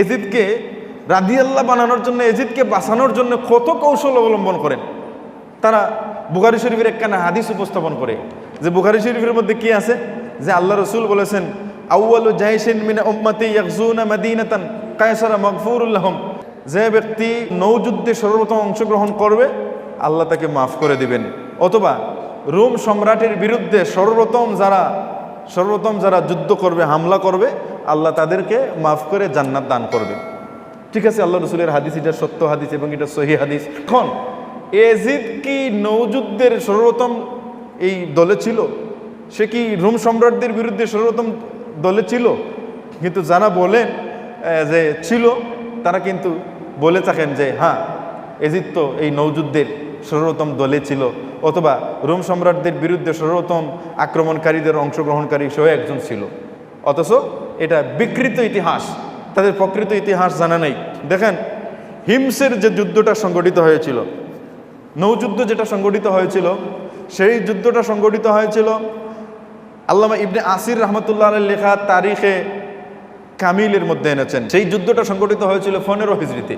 এজিদকে, রাদিয়াল্লাহ বানানোর জন্য, এজিদকে বাঁচানোর জন্য কত কৌশল অবলম্বন করেন। তারা বুখারি শরীফের একখানা হাদিস উপস্থাপন করে। যে বুখারি শরীফের মধ্যে কি আছে? যে আল্লাহ রসুল বলেছেন আউ্বালু জাইসিন মিনা উম্মতি ইয়াকজুনা মাদিনাতান কায়সারা মগফুরুল্লাহম যে ব্যক্তি নৌযুদ্ধে সর্বপ্রথম অংশগ্রহণ করবে, আল্লাহ তাকে মাফ করে দিবেন। অথবা রোম সম্রাটের বিরুদ্ধে সর্বপ্রথম যারা সর্বপ্রথম যারা যুদ্ধ করবে, হামলা করবে আল্লাহ তাদেরকে মাফ করে জান্নাত দান করবে। ঠিক আছে, আল্লাহ রসুলের হাদিস, এটা সত্য হাদিস এবং এটা সহি হাদিস। এখন এজিদ কি নৌযুদ্ধের সর্বপ্রথম এই দলে ছিল? সে কি রোম সম্রাটদের বিরুদ্ধে সর্বপ্রথম দলে ছিল? কিন্তু যারা বলেন যে ছিল, তারা কিন্তু বলে থাকেন যে হ্যাঁ এজিদ তো এই নৌযুদ্ধের সর্বপ্রথম দলে ছিল। অথবা রোম সম্রাটদের বিরুদ্ধে সর্বপ্রথম আক্রমণকারীদের অংশগ্রহণকারী সেও একজন ছিল। অথচ এটা বিকৃত ইতিহাস, তাদের প্রকৃত ইতিহাস জানা নেই। দেখেন, হিমসের যে যুদ্ধটা সংগঠিত হয়েছিল, নৌযুদ্ধ যেটা সংগঠিত হয়েছিল, সেই যুদ্ধটা সংগঠিত হয়েছিল আল্লামা ইবনে আসির রহমতুল্লাহ লেখা তারিখে কামিলের মধ্যে এনেছেন। সেই যুদ্ধটা সংগঠিত হয়েছিল পনেরো হিজড়িতে।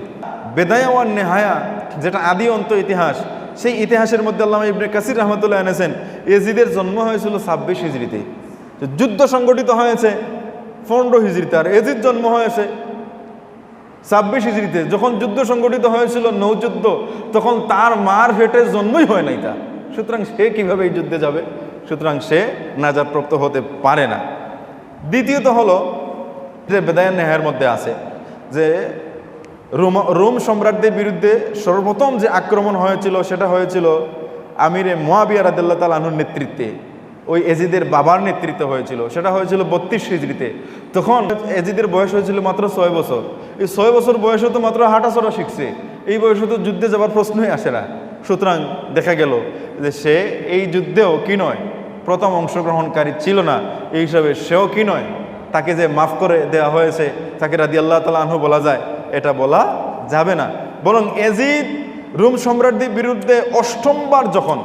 বেদায়া ওয়ান নেহায়া, যেটা আদি অন্ত ইতিহাস, সেই ইতিহাসের মধ্যে আল্লামা ইবনে কাসির রহমতুল্লাহ এনেছেন। এজিদের জন্ম হয়েছিল ছাব্বিশ হিজড়িতে। যুদ্ধ সংগঠিত হয়েছে পনেরো হিজড়িতে। আর এজিদ জন্ম হয়েছে ছাব্বিশ হিজড়িতে। যখন যুদ্ধ সংগঠিত হয়েছিল, নৌযুদ্ধ, তখন তার মার ফেটে জন্মই হয় নাই তা সুতরাং সে কীভাবে এই যুদ্ধে যাবে? সুতরাং সে নাজাদপ্রাপ্ত হতে পারে না। দ্বিতীয়ত হলো যে বেদায়ন নেহার মধ্যে আছে যে রোম রোম সম্রাটদের বিরুদ্ধে সর্বপ্রথম যে আক্রমণ হয়েছিল, সেটা হয়েছিল আমিরে মোয়াবিয়া রাদিল্লা তালানুর নেতৃত্বে। ওই এজিদের বাবার নেতৃত্ব হয়েছিল। সেটা হয়েছিল বত্রিশ হিজড়িতে। তখন এজিদের বয়স হয়েছিল মাত্র ছয় বছর। এই ছয় বছর বয়সে তো মাত্র হাঁটাচড়া শিখছে। এই বয়সে তো যুদ্ধে যাবার প্রশ্নই আসে না। সুতরাং দেখা গেল যে সে এই যুদ্ধেও কি নয়? প্রথম অংশগ্রহণকারী ছিল না। এই হিসাবে সেও কি নয়? তাকে যে মাফ করে দেওয়া হয়েছে, তাকে রাদি আল্লাহ তালা আনহু বলা যায়, এটা বলা যাবে না। বরং এজিদ রুম সম্রাটদের বিরুদ্ধে অষ্টমবার যখন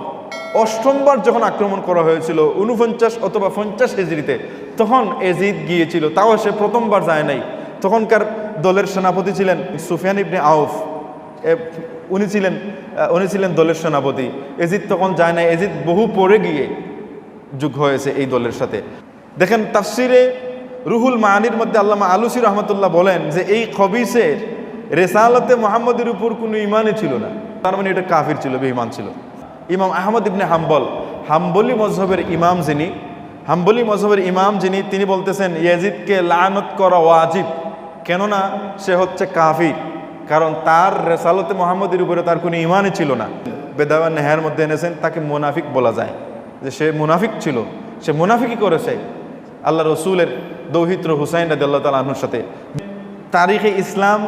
অষ্টমবার যখন আক্রমণ করা হয়েছিল উনপঞ্চাশ অথবা পঞ্চাশ হেজরিতে তখন এজিদ গিয়েছিল, তাও সে প্রথমবার যায় নাই। তখনকার দলের সেনাপতি ছিলেন সুফিয়ান ইবনে আউফ। উনি ছিলেন উনি ছিলেন দলের সেনাপতি। এজিদ তখন যায় না এজিদ বহু পরে গিয়ে যুগ হয়েছে এই দলের সাথে। দেখেন, তাফসিরে রুহুল মাহানির মধ্যে আল্লামা আলুসি রহমতুল্লাহ বলেন যে, এই খবিসের রেসালতে মোহাম্মদের উপর কোনো ইমানই ছিল না। তার মানে এটা কাফির ছিল, বেঈমান ছিল। ইমাম আহমদ ইবনে হাম্বল। হাম্বলি মজহবের ইমাম যিনি, হাম্বলি মজহবের ইমাম যিনি, তিনি বলতেছেন, ইয়াজিদকে লানত করা ওয়াজিব, কেননা সে হচ্ছে কাফির, কারণ তার রেসালতে মোহাম্মদের উপরে তার কোনো ইমানই ছিল না। বেদাওয়ান নেহার মধ্যে এনেছেন, তাকে মুনাফিক বলা যায়। যে সে মুনাফিক ছিল, সে মুনাফিকই করেছে। আল্লাহ রসুলের দৌহিত্র হুসাইন রাদি আল্লাহ তাল সাথে। তারিখে ইসলাম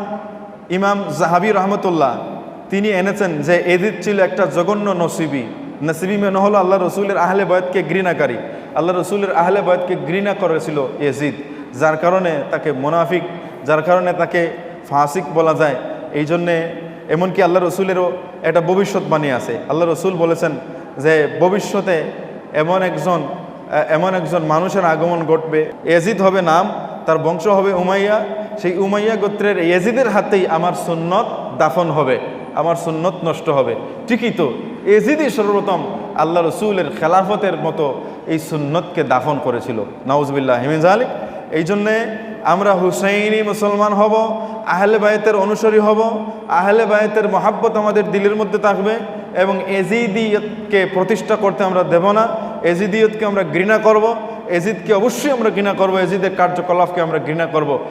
ইমাম জাহাবি রহমতুল্লাহ তিনি এনেছেন যে এদিত ছিল একটা জঘন্য নসিবি। নসিবি মেন হলো আল্লাহ রসুলের আহলে বয়তকে ঘৃণাকারী। আল্লাহ রসুলের আহলে বয়তকে ঘৃণা করেছিল এজিদ যার কারণে তাকে মোনাফিক, যার কারণে তাকে ফাসিক বলা যায়। এই জন্যে এমনকি আল্লাহ রসুলেরও একটা ভবিষ্যৎবাণী আছে। আল্লাহ রসুল বলেছেন যে ভবিষ্যতে এমন একজন এমন একজন মানুষের আগমন ঘটবে। এজিদ হবে নাম, তার বংশ হবে উমাইয়া। সেই উমাইয়া গোত্রের এজিদের হাতেই আমার সুন্নত দাফন হবে। আমার সুন্নত নষ্ট হবে। ঠিকই তো? এজিদি সর্বপ্রথম আল্লাহ রসুলের খেলাফতের মতো এই সুন্নতকে দাফন করেছিল। নওয়াজবিল্লাহ হিমিজ আলী এই জন্যে আমরা হুসাইনি মুসলমান হব, আহলে বায়তের অনুসারী হব, আহলে বায়তের মহাব্বত আমাদের দিলের মধ্যে থাকবে এবং এজিদিয়তকে প্রতিষ্ঠা করতে আমরা দেব না। এজিদিয়তকে আমরা ঘৃণা করব। এজিদকে অবশ্যই আমরা ঘৃণা করব। এজিদের কার্যকলাপকে আমরা ঘৃণা করব।